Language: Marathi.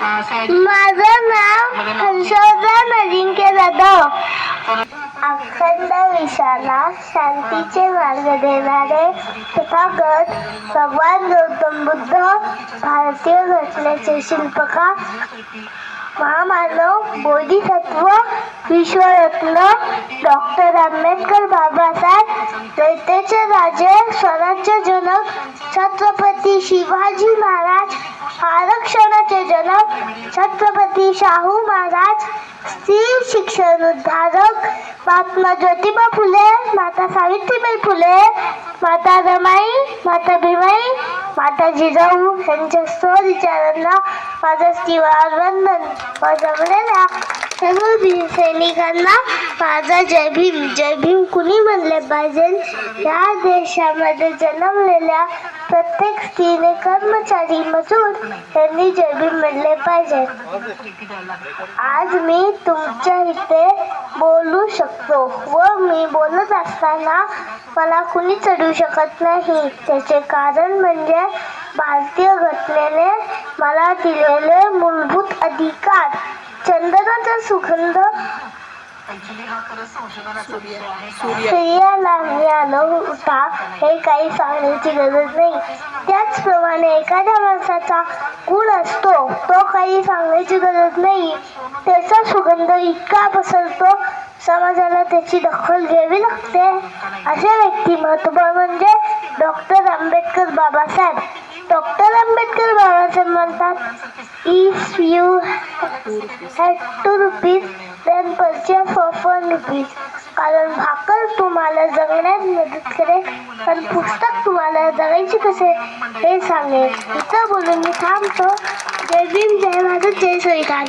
माझं नाव हर्षवर्धन अजिंक्य जाधव अखंड विशाला शांतीचे मार्ग देणारे तथागत भगवान गौतम बुद्ध भारतीय घटनेचे शिल्पकार महामानव बोधिसत्व विश्वरत्न डॉक्टर आंबेडकर बाबासाहेब दैत्याचे राजे स्वराज्य जनक छत्रपती शिवाजी महाराज आरक्षणाचे जनक छत्रपती शाहू महाराज स्त्री शिक्षण उद्धारक महात्मा ज्योतिबा फुले माता सावित्रीबाई फुले माता रमाई माता भीमाई माता जिजाऊ यांच्या सर्व विचारांना माझं स्टीवार वंदन व जमलेल्या सर्व सैनिकांना माझा जय भीम. जय भीम कुणी म्हणले पाहिजे? या देशामध्ये जन्मलेल्या प्रत्येक स्त्रीने कर्मचारी मजूर यांनी जय भीम म्हणले पाहिजे. आज मी तुमच्या इथे बोलू शकतो व मी बोलत असताना मला कुणी चढू शकत नाही. त्याचे कारण म्हणजे भारतीय घटनेने मला दिलेले मूलभूत अधिकार. चंदनाचा सुगंध. स्त्रियाला मिळालं होता. हे काही सांगण्याची गरज नाही. त्याचप्रमाणे एखाद्या माणसाचा गुण असतो तो काही सांगण्याची गरज नाही. त्याचा सुगंध इतका पसरतो समाजाला त्याची दखल घ्यावी लागते. असे व्यक्तिमत्व म्हणजे डॉक्टर आंबेडकर बाबासाहेब. डॉक्टर आंबेडकर बाबासाहेब म्हणतात if you had two rupees then purchase for one rupees कारण भाकर तुम्हाला जगण्यात मदत करेल पण पुस्तक तुम्हाला जगायचे कसे हे सांगेल. इथं बोलून मी थांबतो. जय भीम जय भारत जय संविधान